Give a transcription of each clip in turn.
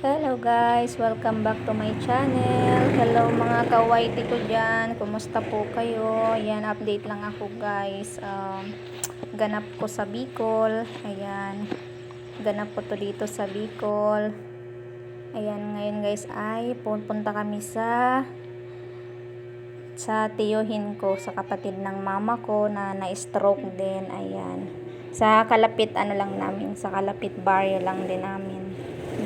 Hello guys, welcome back to my channel. Hello mga kawaiti ko dyan. Kumusta po kayo? Ayan, update lang ako guys. Um, ganap ko sa Bicol. Ayan, ganap ko to dito sa Bicol. Ayan, ngayon guys ay pupunta kami sa sa tiyuhin ko, sa kapatid ng mama ko na na-stroke din. Ayan. Sa kalapit ano lang namin, sa kalapit barrio lang din namin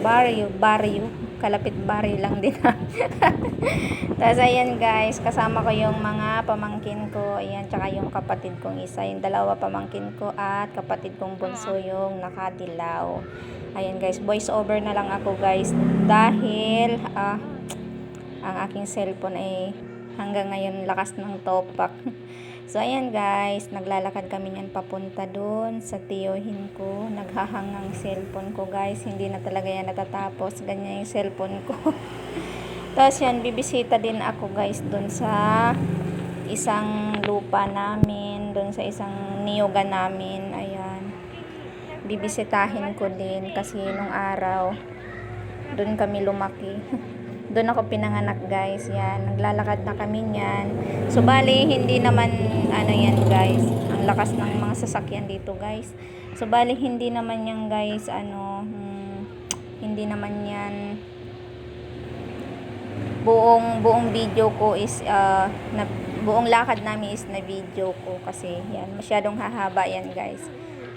barrio, barrio, kalapit barrio lang din. Tapos ayan guys, kasama ko yung mga pamangkin ko, ayan, tsaka yung kapatid kong isa, yung dalawa pamangkin ko at kapatid kong bunso yung nakadilaw. Ayan guys, voice over na lang ako guys dahil ah, ang aking cellphone ay hanggang ngayon lakas ng topak. So, ayan guys, naglalakad kami niyan papunta doon sa tiyohin ko. Naghahangang cellphone ko guys, hindi na talaga yan natatapos. Ganyan yung cellphone ko. Tapos yan, bibisita din ako guys doon sa isang lupa namin, doon sa isang niyoga namin. Ayan. Bibisitahin ko din kasi nung araw, doon kami lumaki. doon ako pinanganak guys. Yan naglalakad na kami niyan. So bali hindi naman ano yan guys. Ang lakas ng mga sasakyan dito guys. So bali hindi naman yan guys ano hmm, hindi naman yan. Buong buong video ko is uh, na, buong lakad namin is na video ko kasi yan masyadong hahaba yan guys.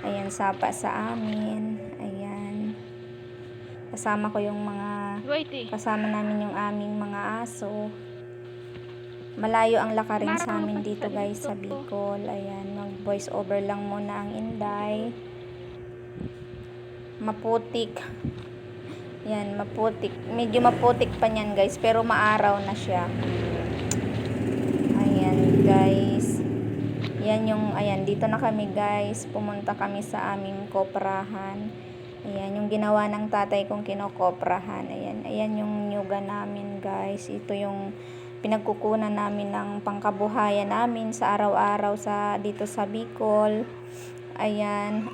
Ayan sapa sa amin. Ayan. Kasama ko yung mga kasama namin yung aming mga aso. Malayo ang lakarin sa amin dito guys sa Bicol. Ayan mag voice over lang muna ang inday. Maputik. Yan maputik. Medyo maputik pa niyan guys pero maaraw na siya. Ayan guys. Yan yung ayan dito na kami guys. Pumunta kami sa aming koprahan Ayan, yung ginawa ng tatay kong kinokoprahan. Ayan, ayan yung nyuga namin, guys. Ito yung pinagkukunan namin ng pangkabuhayan namin sa araw-araw sa dito sa Bicol. Ayan.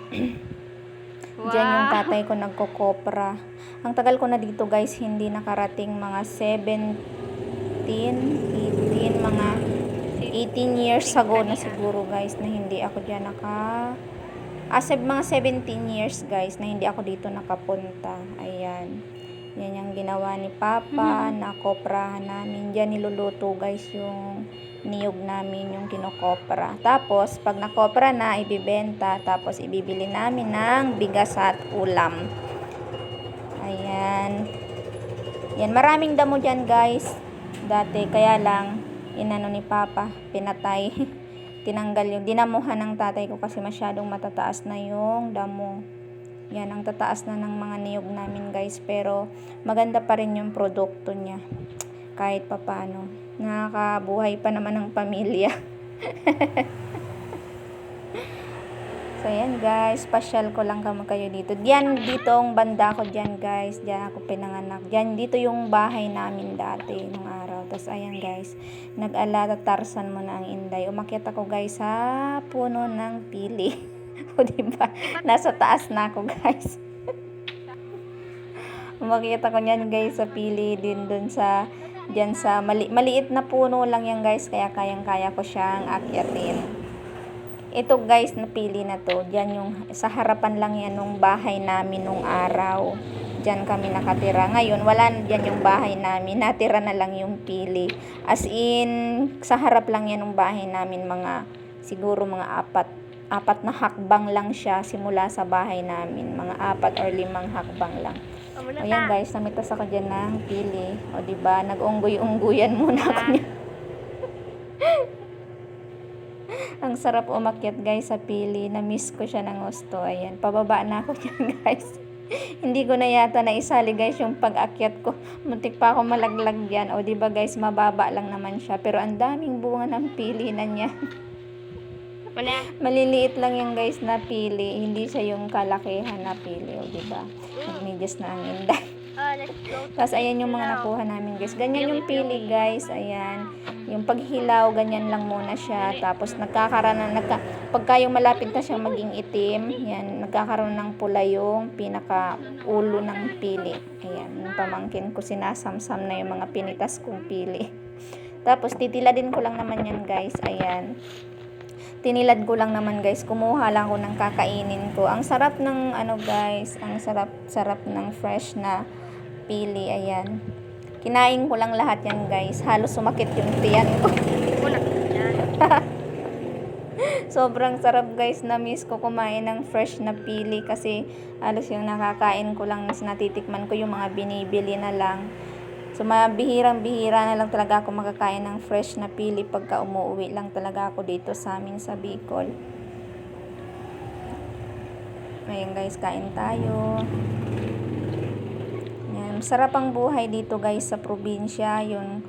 wow. Diyan yung tatay ko nagkokopra. Ang tagal ko na dito, guys, hindi nakarating mga 17, 18, mga 18 years ago na siguro, guys, na hindi ako diyan naka as of mga 17 years guys na hindi ako dito nakapunta. Ayan. Yan yung ginawa ni Papa mm-hmm. na koprahan namin. Dyan niluluto guys yung niyog namin yung kinokopra. Tapos pag nakopra na ibibenta. Tapos ibibili namin ng bigas at ulam. Ayan. Yan maraming damo dyan guys. Dati kaya lang inano ni Papa pinatay tinanggal yung dinamuhan ng tatay ko kasi masyadong matataas na yung damo. Yan, ang tataas na ng mga niyog namin guys. Pero maganda pa rin yung produkto niya. Kahit papano. Nakakabuhay pa naman ng pamilya. so yan guys, pasyal ko lang kamo kayo dito. Diyan, ditong banda ko diyan guys. Diyan ako pinanganak. Diyan, dito yung bahay namin dati nung araw. Tapos ayan guys, nag-alata tarsan mo na ang inday. Umakyat ako guys sa puno ng pili. o diba? Nasa taas na ako guys. Umakyat ako niyan guys sa pili din dun sa diyan sa mali, maliit na puno lang yan guys kaya kayang-kaya ko siyang akyatin. Ito guys na pili na to, diyan yung sa harapan lang yan nung bahay namin nung araw. Diyan kami nakatira. Ngayon, wala na dyan yung bahay namin. Natira na lang yung pili. As in, sa harap lang yan ng bahay namin. Mga, siguro mga apat. Apat na hakbang lang siya simula sa bahay namin. Mga apat or limang hakbang lang. O yan guys, namitas ako dyan ng pili. O ba diba, nag-unggoy-ungguyan muna ako niya. Ang sarap umakyat guys sa pili. Na-miss ko siya ng gusto. Ayan, pababa na ako dyan guys. hindi ko na yata naisali guys yung pag-akyat ko. Muntik pa ako malaglag yan. O di ba guys, mababa lang naman siya. Pero ang daming bunga ng pili na niya. Wala. Maliliit lang yung guys na pili. Hindi siya yung kalakihan na pili. O di ba? Nagmedyas na ang inday. Uh, let's go. Tapos ayan yung mga nakuha namin guys. Ganyan yung pili guys. Ayan. Yung paghilaw, ganyan lang muna siya. Tapos nagkakaroon na, nagka, pagka yung malapit na siyang maging itim, yan, nagkakaroon ng pula yung pinaka ulo ng pili. Ayan, yung pamangkin ko sinasamsam na yung mga pinitas kong pili. Tapos titiladin ko lang naman yan guys. Ayan. Tinilad ko lang naman guys. Kumuha lang ko ng kakainin ko. Ang sarap ng ano guys. Ang sarap sarap ng fresh na pili. Ayan. Kinain ko lang lahat yan guys. Halos sumakit yung tiyan ko. Sobrang sarap guys na miss ko kumain ng fresh na pili kasi halos yung nakakain ko lang is natitikman ko yung mga binibili na lang. So mabihirang bihira na lang talaga ako makakain ng fresh na pili pagka umuwi lang talaga ako dito sa amin sa Bicol. Ngayon guys, kain tayo. Yan, masarap ang buhay dito guys sa probinsya. Yung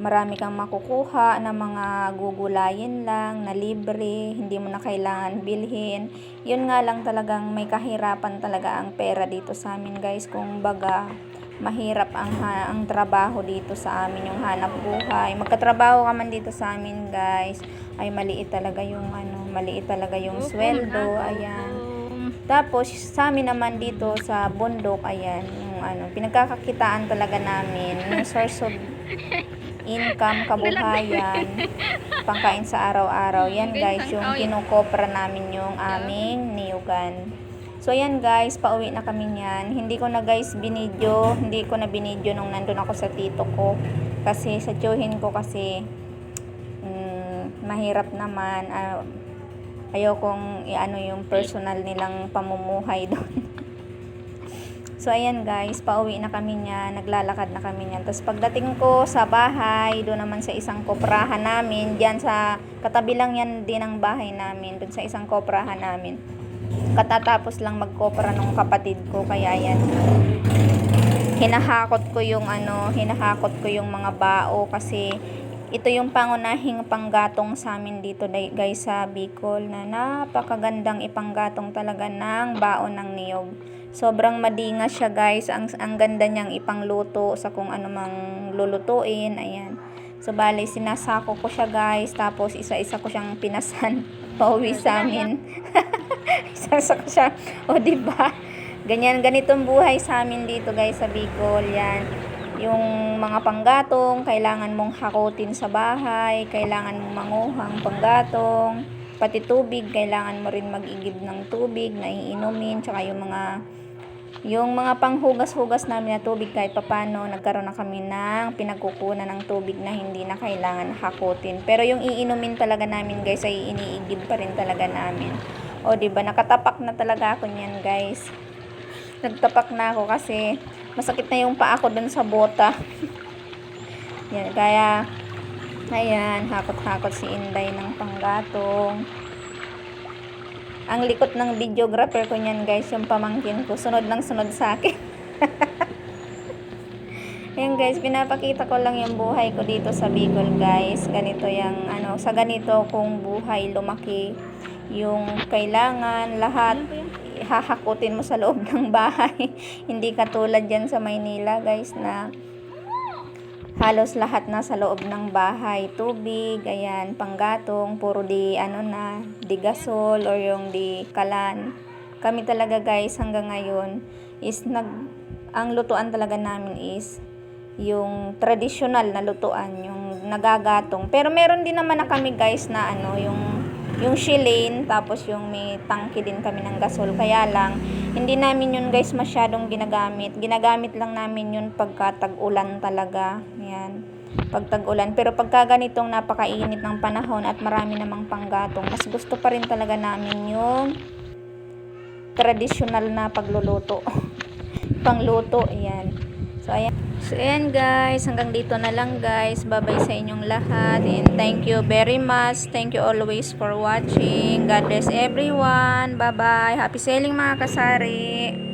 marami kang makukuha na mga gugulayin lang, na libre, hindi mo na kailangan bilhin. Yun nga lang talagang may kahirapan talaga ang pera dito sa amin guys. Kung baga, mahirap ang, ha- ang trabaho dito sa amin, yung hanap buhay. Magkatrabaho ka man dito sa amin guys, ay maliit talaga yung ano, maliit talaga yung sweldo, ayan. Tapos, sa amin naman dito sa bundok, ayan, yung ano, pinagkakakitaan talaga namin, yung source of income, kabuhayan, pangkain sa araw-araw. Yan guys, yung kinukopra namin yung aming niyugan. So, ayan guys, pauwi na kami niyan. Hindi ko na guys binidyo, hindi ko na binidyo nung nandun ako sa tito ko. Kasi sa tiyuhin ko kasi, mm, mahirap naman. ah, ayaw kong iano yung personal nilang pamumuhay doon. So ayan guys, pauwi na kami niya, naglalakad na kami niyan. Tapos pagdating ko sa bahay, doon naman sa isang koprahan namin, diyan sa katabi lang yan din ang bahay namin, doon sa isang koprahan namin. Katatapos lang magkopra nung kapatid ko, kaya yan hinahakot ko yung ano, hinahakot ko yung mga bao kasi ito yung pangunahing panggatong sa amin dito guys sa Bicol na napakagandang ipanggatong talaga ng baon ng niyog. Sobrang madinga siya guys. Ang, ang ganda niyang ipangluto sa kung ano mang lulutuin. Ayan. So bali sinasako ko siya guys. Tapos isa-isa ko siyang pinasan pauwi sa amin. Isasa ko siya. O di ba? Ganyan ganitong buhay sa amin dito guys sa Bicol. Yan yung mga panggatong, kailangan mong hakutin sa bahay, kailangan mong manguhang panggatong, pati tubig, kailangan mo rin mag-igib ng tubig na iinumin, tsaka yung mga yung mga panghugas-hugas namin na tubig kahit papano, nagkaroon na kami ng pinagkukunan ng tubig na hindi na kailangan hakutin. Pero yung iinumin talaga namin guys ay iniigib pa rin talaga namin. O ba nakatapak na talaga ako niyan guys. Nagtapak na ako kasi masakit na yung paa ko dun sa bota. Yan, kaya, ayan, hakot-hakot si Inday ng panggatong. Ang likot ng videographer ko niyan guys, yung pamangkin ko, sunod lang sunod sa akin. Ayan guys, pinapakita ko lang yung buhay ko dito sa Bicol guys. Ganito yung, ano, sa ganito kung buhay lumaki, yung kailangan lahat hahakutin mo sa loob ng bahay. Hindi katulad dyan sa Maynila guys na halos lahat na sa loob ng bahay. Tubig, ayan, panggatong, puro di ano na, di gasol or yung di kalan. Kami talaga guys hanggang ngayon is nag ang lutuan talaga namin is yung traditional na lutuan, yung nagagatong. Pero meron din naman na kami guys na ano, yung yung shilane, tapos yung may tangke din kami ng gasol. Kaya lang, hindi namin yun guys masyadong ginagamit. Ginagamit lang namin yun pagka tag-ulan talaga. Yan. Pag tag-ulan. Pero pagka ganitong napakainit ng panahon at marami namang panggatong, mas gusto pa rin talaga namin yung traditional na pagluluto. Pangluto, yan. So, ayan. So, ayan guys. Hanggang dito na lang guys. Bye-bye sa inyong lahat. And thank you very much. Thank you always for watching. God bless everyone. Bye-bye. Happy sailing mga kasari.